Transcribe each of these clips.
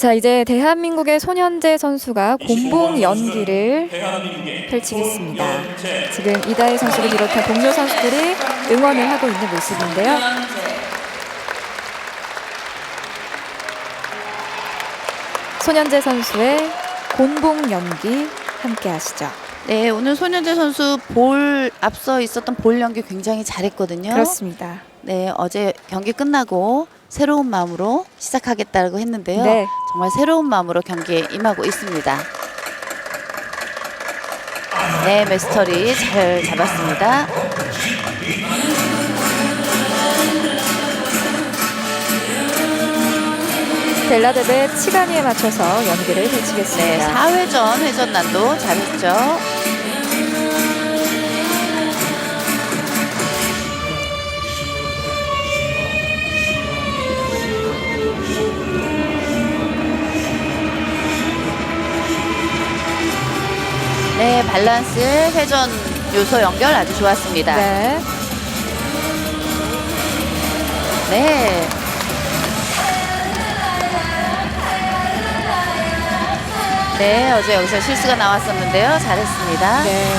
자, 이제 대한민국의 손현재 선수가 곤봉 연기를 펼치겠습니다. 지금 이다혜 선수를 비롯한 동료 선수들이 응원을 하고 있는 모습인데요. 손현재 선수의 곤봉 연기 함께 하시죠. 네, 오늘 손현재 선수 볼 앞서 있었던 볼 연기 굉장히 잘했거든요. 그렇습니다. 네, 어제 경기 끝나고 새로운 마음으로 시작하겠다고 했는데요. 네. 정말 새로운 마음으로 경기에 임하고 있습니다. 네, 메스터리 잘 잡았습니다. 벨라데베 치가니에 맞춰서 연기를 네, 펼치겠습니다. 4회전 회전 난도 잘했죠. 네, 밸런스 회전 요소 연결 아주 좋았습니다. 네. 네. 네, 어제 여기서 실수가 나왔었는데요. 잘했습니다. 네.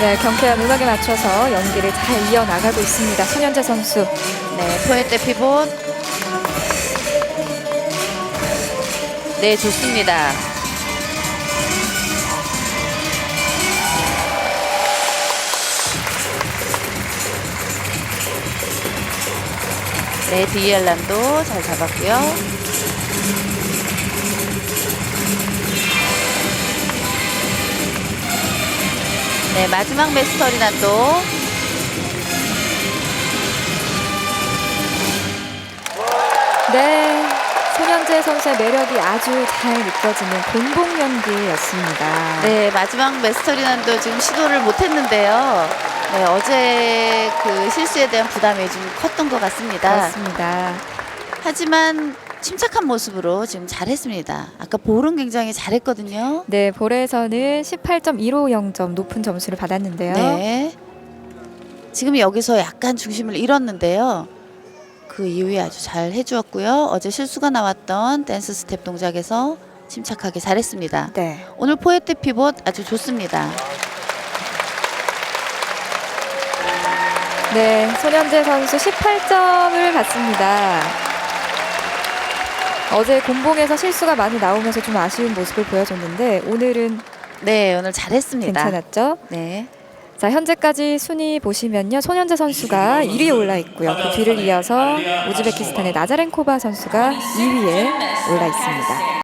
네, 경쾌한 음악에 맞춰서 연기를 잘 이어나가고 있습니다. 손현재 선수. 네, 포에테 피봇. 네, 좋습니다. 네, 디엘란도 잘 잡았고요. 네, 마지막 메스터리 난도 네. 손현재 선수의 매력이 아주 잘 느껴지는 곤봉 연기였습니다. 네, 마지막 메스터리난도 지금 시도를 못했는데요. 네, 어제 그 실수에 대한 부담이 좀 컸던 것 같습니다. 그렇습니다. 하지만 침착한 모습으로 지금 잘했습니다. 아까 볼은 굉장히 잘했거든요. 네, 볼에서는 18.150점 높은 점수를 받았는데요. 네. 지금 여기서 약간 중심을 잃었는데요. 그 이후에 아주 잘 해주었고요. 어제 실수가 나왔던 댄스 스텝 동작에서 침착하게 잘했습니다. 네. 오늘 포에트 피봇 아주 좋습니다. 네, 손현재 선수 18점을 받습니다. 어제 곤봉에서 실수가 많이 나오면서 좀 아쉬운 모습을 보여줬는데 오늘은 네, 오늘 잘했습니다. 괜찮았죠? 네. 자, 현재까지 순위 보시면요. 손현재 선수가 1위에 올라 있고요. 그 뒤를 이어서 우즈베키스탄의 나자렌코바 선수가 2위에 올라 있습니다.